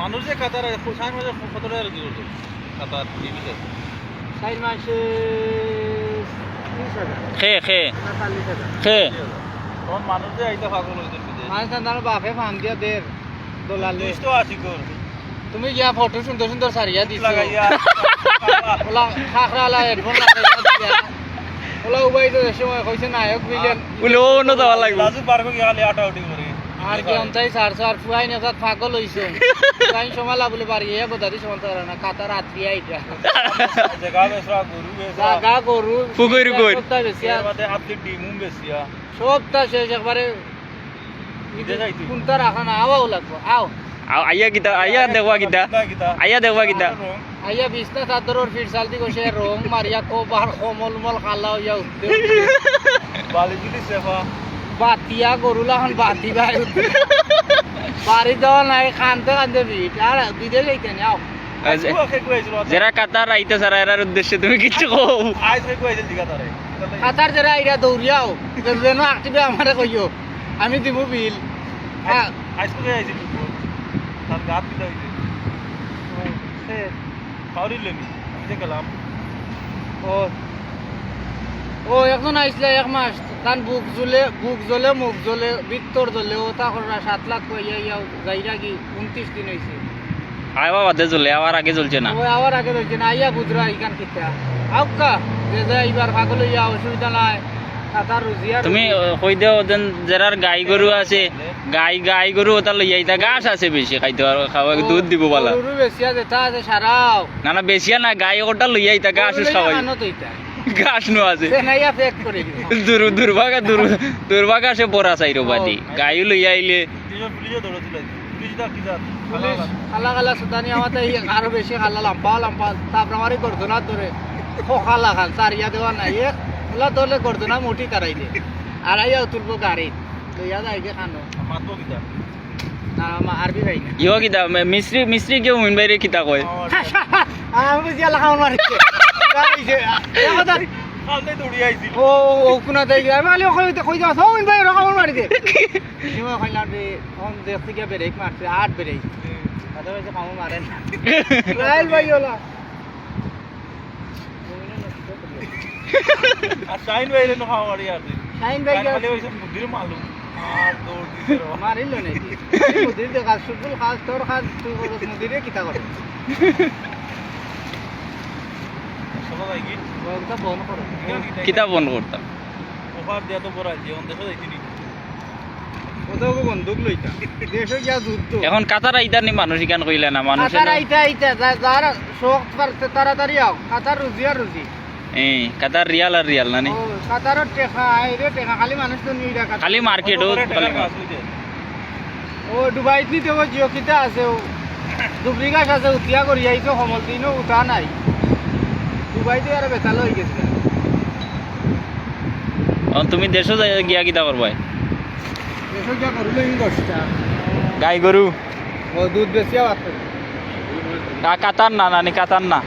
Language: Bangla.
মানুষ যে কাতার সাইন মাসে কত টাকা করতো কাতার টিভিতে চার মাসে তখন মানুষ যে আইতে পাগল হইতো বিদেশ মাঝে তার বাপে ফান দিয়া দের দোলালে। তুই তো আছি কর। তুমি গিয়া ফটো সুন্দর সুন্দর সারিয়া দিছো। লাগাইয়া। ওলা খাখরালা হেডফোন লাগাইয়া ওলা উবাই তো সময় কইছে নায়ক বিলেন বলে ও ন যাওয়া লাগবে। লাজু পার করে খালি আটা উঠি করে আর কি অন্তাই সার সার ফুয়াই নেজাত পাগল হইছো ফুয়াই সমালা বলে পারি এ কোদারি সমান তারা না কাতা রাত্রি আইটা জায়গা বেসরা গরু বেসরা জাগা গরু পুকুর কই? সবটা বেশি এর মধ্যে আপনি ডিমু বেসিয়া সবটা শেষ একবারে কোনটা রাখা না আওয়াও লাগবো। আও। আও, আইয়া কিতা আইয়া দেখবা কিতা আইয়া দেখবা কিতা আইয়া বিছনা চাদরের ফির চালতি গৈছে রং মারিয়া কবার কমল মল খালা হইয়া উঠতে বালি যদি সেফা বাতিয়া গরুলা এখন বাতি ভাই বাড়ি দেওয়া নাই খানতে খানতে বিট আর বিদেশ যাইতে কইছিল যারা কাতার আইতে সারা এরার উদ্দেশ্যে তুমি কিচ্ছু কও? কাতার যারা আইরা দৌড়িয়াও যেন আক্টিভে আমারে কইও। আমি দিব বিল। আ- আজ কে আইছিল তার গাত দিতে হইছে কাউরি লেমি গেলাম। ও ও এখন আইসলে এক মাস। তান বুক জ্বলে বুক জ্বলে মুখ জ্বলে ভিতর জ্বলে ও তা করে সাত লাখ কইয়া ইয়া যাইরা কি উনত্রিশ দিন হয়েছে আইবা বাদে চলে আবার আগে চলছে না। ও আবার আগে রয়েছে না আইয়া বুঝরা ইকান কিতা। আউকা যে যে এইবার পাগল হইয়া অসুবিধা নাই। তুমি কই দেও যেন যারার গাই গরু আছে গাই গাই গরু ওটা লই আইতা। গাছ আছে বেশি খাইতে খাওয়া দুধ দিব বালা। গরু যেটা আছে সারাও। না না বেশিয়া না গাই ওটা লই আইতা গাছ খাওয়াই পড়া চাইরো বাদি গাইও লই আইলে। দুজন পুলিশে দৌড়ছিল পুলিশ দা কি জাত খালা খালা সুদানি আমাতে আরও বেশি খালা লাম্পা লাম্পা তারপর আমারই গর্দনার ধরে খালা খাল সারিয়া দেওয়া নাই। এ ওলা ধরলে গর্দনা মুঠি তারাই দে। আর আইয়া তুলবো গাড়ি। লইয়া যাইকে খানো। মাতবো কি জাত না আমার আরবি ভাই না। কিতা? মিস্ত্রি মিস্ত্রি কেউ মিন বাইরে কিতা কয়? আমি বুঝি আল্লাহ মারিছে কথা আইছিল। ও ও কোনা দেই আমি আলি ওখানে কই যাও সব ভাই রকম মারি দে সিমা খাইলা দে অন দেখতে গিয়ে ব্রেক মারছে আট ব্রেক। আদারওয়াইজ কামো মারে না। রাইল ভাই ওলা। আর শাইন ভাই রেনো খাওয়া মারি আর শাইন ভাই খালি হইছে মুদির মালুম। আর দৌড় দিছে মারিল নাকি? মুদির দে কাজ সুবুল খাস তোর খাস তুই মুদিরে কিতা করে? সবাই কিতা বন করতাম? ওভার দিয়া তো বন্দুক লইতা। দেশে গিয়া এখন কাতার আইতার নি মানুষ ইকান কইলে না মানুষ কাতার আইতা আইতা যা- যারা শোক পারতে তাড়াতাড়ি আও। কাতার রুজি আর রুজি। এই কাতার রিয়াল আর রিয়াল না নি? ও টেকা আইরে টেকা খালি মানুষ তো নিয়ে রাখা। খালি মার্কেট ও ও ডুবাইত নিতে ও জিও কিতা আছে ও। ডুবরি আছে উঠিয়া করি আইতো সমল দিনও উঠা নাই। আর বেতাল হয়ে গেছে। তুমি দেশও গিয়া কিতা করবাই? করল দশটা গাই গরু? ও দুধ বেশি কাতার না নানি কাতার না।